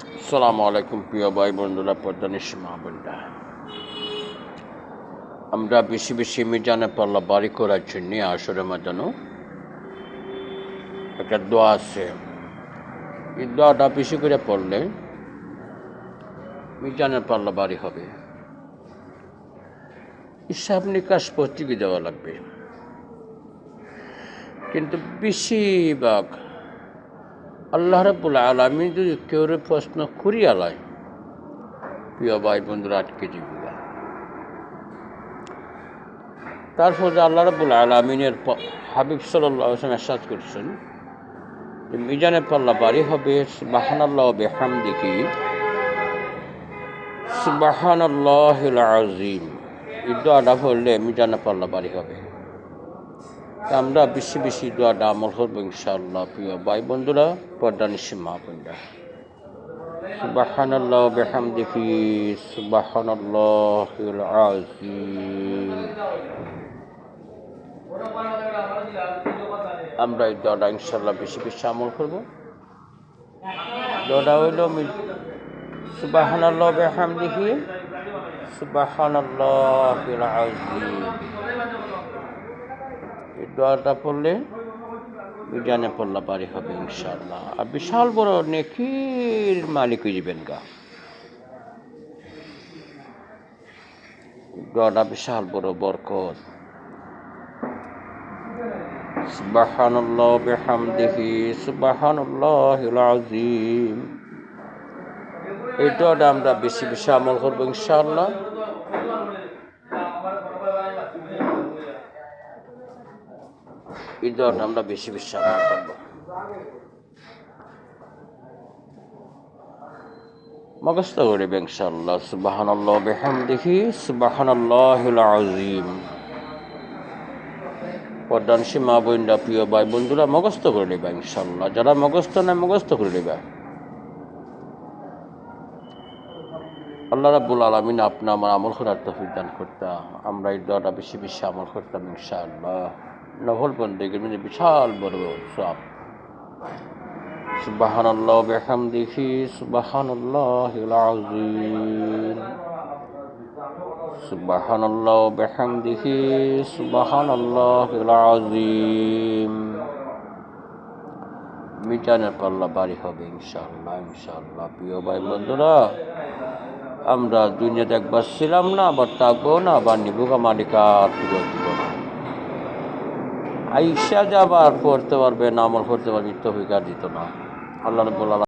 আসসালামু আলাইকুম প্রিয় ভাই বন্ধুরা মাহবুল্লাহ আমরা বেশি বেশি মিজানে পাল্লা বাড়ি করার জন্য আসরে মাজানো একটা দোয়া আছে। এই দোয়াটা বেশি করে পড়লে মিজানের পাল্লা বাড়ি হবে। হিসাব নিকাশ পত্রিকা দেওয়া লাগবে। কিন্তু বেশিরভাগ আল্লাহ রাবুল আলমী যদি কেউ প্রশ্ন করি আলায় প্রিয় ভাই বন্ধুরা, আটকে জীবিকা তারপর আল্লাহ রাবুল আলমিনের হাবিব সাল্লাহ এসাজ করছেন যে মিজানের পাল্লা বাড়ি হবে সুবাহান আল্লাহ বেহাম দেখি সুবাহান আল্লাহ আজিম এই দোয়াটা পড়লে মিজানের পাল্লা বাড়ি হবে। আমরা বেশি বেশি দোয়াটা আমল করব ইনশাআল্লাহ, প্রিয় ভাই বন্ধুরা, পর্দা নিশ্চিত মা বোনরা। আল্লাহ বেহাম দেখি সুবাহান আল্লাহ আজিম আমরা এই দোয়াটা ইনশাল্লাহ বেশি বেশি আমল করব। দোয়াটা হইল সুবাহান আল্লাহ বেহাম দেখি সুবাহান আল্লাহ আজিম এই দোয়াটা পড়লে মিজানে পড়লা পারি হবে ইনশাল্লাহ আর বিশাল বড় নেকির মালিক যাবেন গা। দোয়াটা বিশাল বড় বরকত। সুবাহানুল্লাহ বেহামদিহি সুবাহানুল্লাহ আজিম এই দোয়াটা আমরা বেশি বেশি আমল করব, ইনশাআল্লাহ। এই দোয়াটা আমরা বেশি বেশি আমল করব মগস্ত করিবে ইনশাআল্লাহ, সুবাহানাল্লাহ বেহামদিহি সুবাহানাল্লাহ আজিম পর্দান সীমা বইন্দা প্রিয় ভাই বন্ধুরা, মগস্ত করে নেবা ইনশাল্লাহ যারা মগস্ত নেয় মগস্ত করে নেবা আল্লাহ রাব্বুল আলমিন আপনি আমার আমল করার তফিক দান করতাম আমরা এই দোয়াটা বেশি বেশি আমল করতাম ইনশাআল্লাহ। নভল বন্দেগের মধ্যে বিশাল বড় সব। সুবাহান আল্লাহ বেহাম দেখি সুবাহান আল্লাহ সুবাহান আল্লাহ বেহাম দেখি সুবাহান আল্লাহ আজিম মিজানের পাল্লা বাড়ি হবে ইনশাআল্লাহ ইনশাআল্লাহ। প্রিয় ভাই বন্ধুরা, আমরা দুনিয়াতে একবার ছিলাম না, আবার থাকব না, আবার নিবুকা মালিকার ফিরত আইসা যাবার পড়তে পারবে না আমল করতে পারবে তফিকার দিত না। আল্লাহ রব্বুল